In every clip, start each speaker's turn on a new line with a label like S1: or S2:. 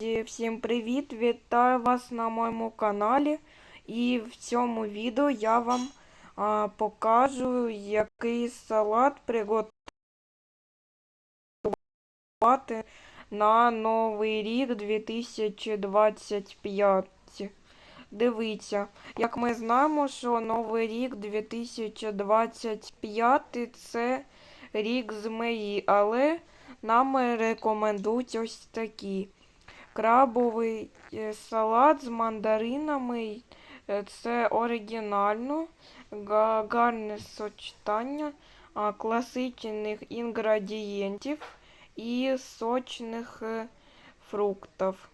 S1: Друзі, всім привіт! Вітаю вас на моєму каналі. І в цьому відео я вам а, покажу, який салат приготувати на Новий рік 2025. Дивіться, як ми знаємо, що Новий рік 2025 це рік змеї, але нам рекомендують ось такі. Крабовий е, салат з мандаринами. Е, Це оригінально, гарне сочетання класичних інгредієнтів і сочних е, фруктів.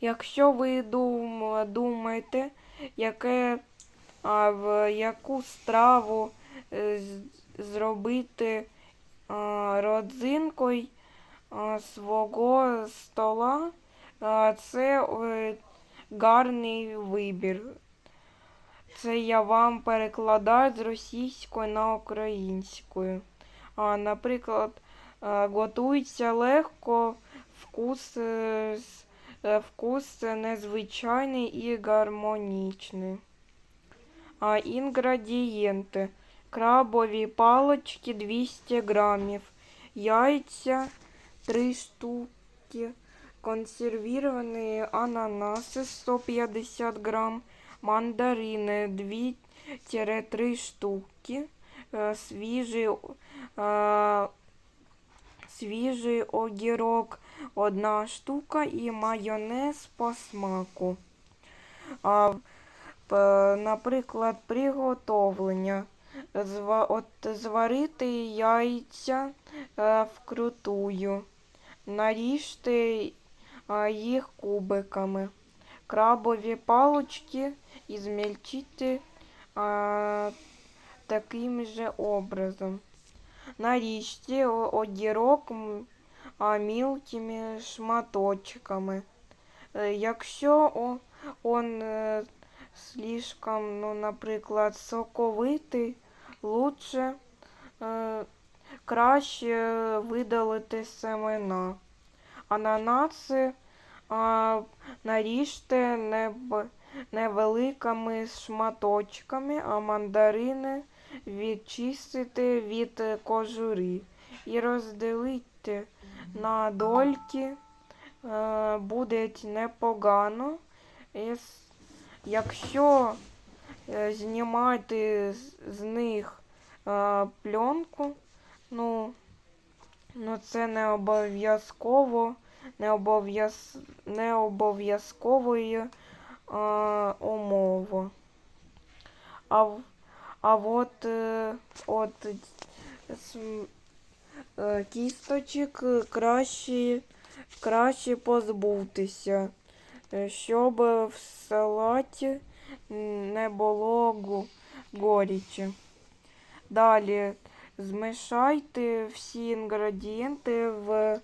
S1: Якщо ви думаєте, яке, в яку страву зробити родзинкою свого стола, це е, гарний вибір. Це я вам перекладаю з російської на українською. А, наприклад, а, готується легко, вкус, е, е, вкус незвичайний і гармонічний. А, інгредієнти. Крабові палочки 200 грамів, яйця 3 штуки, консервіровані ананаси 150 грам, мандарини 2-3 штуки, е, свіжий, е, свіжий огірок 1 штука і майонез по смаку. Наприклад, приготовлення. От, зварити яйця е, вкрутую. Наріжте е, їх кубиками. Крабові палочки і змельчити е, таким же образом. Наріжте о- огірок м, а, мілкими шматочками. Е, Якщо о- он е, слишком, ну, наприклад, соковитий, лучше е, краще видалити семена. Ананаси а, наріжте невеликими шматочками, а мандарини відчистите від кожури і розділите на дольки. Е, Буде непогано. Якщо е, знімати з- з них е, пленку, ну, ну це не обов'язково, не обов'яз, не обов'язкової е, умови. А, а от, е, от е, кісточок краще, краще позбутися, щоб в салаті не було горічі. Далі змішайте всі інгредієнти в,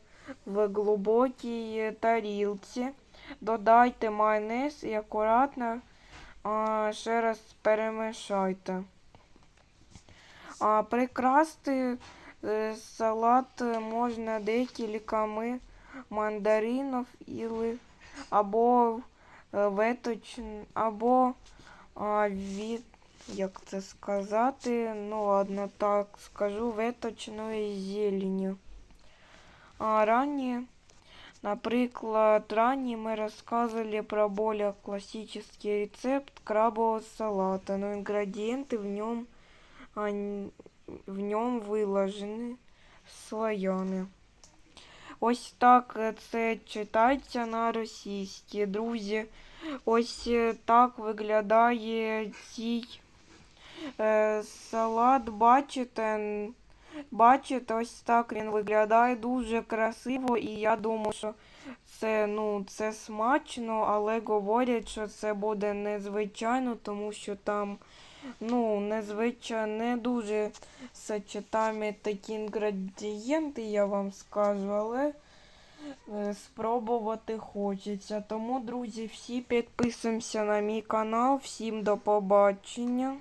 S1: в глибокій тарілці. Додайте майонез і акуратно а, ще раз перемішайте. А, прикрасти е, салат можна декількома мандаринів або е, веточ, або від, як це сказати, ну ладно, так скажу, веточною зеленью. А ранее, наприклад, ранее мы рассказывали про более классический рецепт крабового салата, но ингредиенты в нем, они, в нем выложены слоями. Ось так е, це читається на російській. Друзі, ось е, так виглядає цей е, салат. Бачите, бачите, ось так він виглядає дуже красиво, і я думаю, що це, ну, це смачно, але говорять, що це буде незвичайно, тому що там ну, незвичайно, не дуже сочетаємо такі інгредієнти, я вам скажу, але е, спробувати хочеться. Тому, друзі, всі підписуємося на мій канал. Всім до побачення.